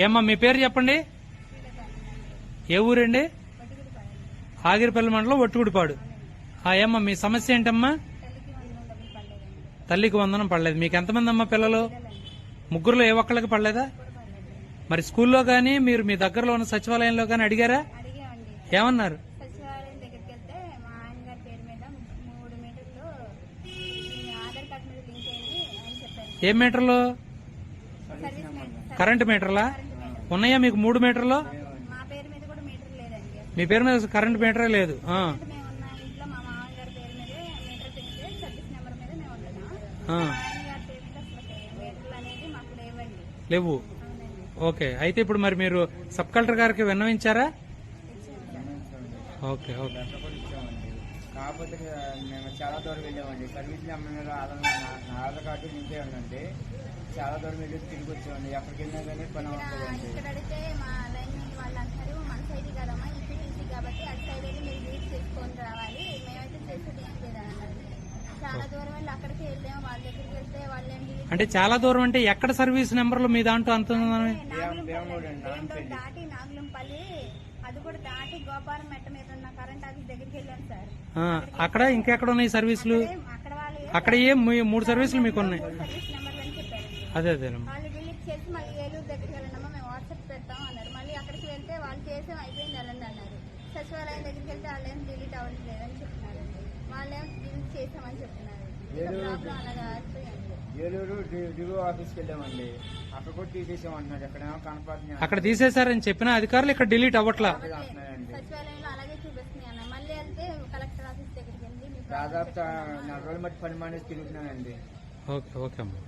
ఏమ్మా మీ పేరు చెప్పండి? ఏ ఊరండి? ఆగిరిపల్లి మండలం ఒట్టుగుడిపాడు. ఆ ఏమ్మా మీ సమస్య ఏంటమ్మా? తల్లికి వందనం పడలేదు. మీకు ఎంతమంది అమ్మా పిల్లలు? ముగ్గురులో ఏ ఒక్కళ్ళకి పడలేదా? మరి స్కూల్లో గానీ మీరు మీ దగ్గరలో ఉన్న సచివాలయంలో గానీ అడిగారా? ఏమన్నారు? ఏ మీటర్లు? కరెంట్ మీటర్లా? ఉన్నాయా మీకు మూడు మీటర్లు? మా పేరు మీద కరెంట్ మీటరే లేదు. లేవు. ఓకే. అయితే ఇప్పుడు మరి మీరు సబ్ కలెక్టర్ గారికి విన్నవించారా? Okay okay. కాకపోతే మేము చాలా దూరం వెళ్ళామండి సర్వీస్ నెంబర్ ఆధార్ నా నా ఆధార్ కార్డు నింపే ఉందండి చాలా దూరం వెళ్ళి తిరిగి వచ్చామండి ఎక్కడికి వెళ్ళినా కానీ పని అవుతుందండి ఇక్కడ అడిగితే మా లైన్ వాళ్ళు అంటారు మన సైడ్ కదమ్మా ఈపీటీసీ కాబట్టి అటు సైడ్ వెళ్ళి మీరు లీడ్ చేసుకొని రావాలి. మేమైతే చేసేది ఏం అన్నారు చాలా దూరం వెళ్ళి దగ్గరికి వెళ్తే అంటే చాలా దూరం అంటే ఎక్కడ సర్వీస్ నెంబర్లు మీ దాంట్లో అంత ఉందని? దాటి నాగులంపల్లి అది కూడా దాటి గోపాలం మెట్ట మీద ఉన్న కరెంట్ ఆఫీస్ దగ్గరికి వెళ్ళాను సార్. ఆ, అక్కడ ఇంకెక్కడ ఉన్నాయి సర్వీసులు? అక్కడే- అక్కడ వాళ్ళు అక్కడ ఏం మీ- మూడు సర్వీసులు మీకు ఉన్నాయి. సర్వీస్ నెంబర్ అని చెప్పారు. అదే అదేనమ్మా వాళ్ళు డిలీట్ చేసి మళ్ళీ ఏలూరు దగ్గరికి వెళ్ళండమ్మా మేము వాట్సాప్ పెడతాం అన్నారు. మళ్ళీ అక్కడికి వెళ్తే వాళ్ళు చేసాం అయిపోయింది వెళ్ళండి అన్నారు. సచివాలయం దగ్గరికి వెళ్తే వాళ్ళు ఏం డిలీట్ అవ్వట్లేదు అని చెప్తున్నారండి వాళ్ళేం డిలీట్ చేసామని చెప్తున్నారు ఏలూరు డిఓ ఆఫీస్కి వెళ్ళామండి. అక్కడ కూడా తీసేసామంటున్నారు. ఎక్కడేమో కనపడుతుంది అక్కడ తీసేశారని చెప్పిన అధికారులు ఇక్కడ డిలీట్ అవ్వట్లా. అంటున్నారండి సచివాలయంలో అలాగే చూపిస్తున్నాయి అన్న. మళ్ళీ వెళ్తే కలెక్టర్ ఆఫీస్ దగ్గరికి వెళ్ళి మీ దాదాపు నెల రోజులు మట్టి పని మానేసి తిరుగుతున్నానండి. ఓకే ఓకే అమ్మా.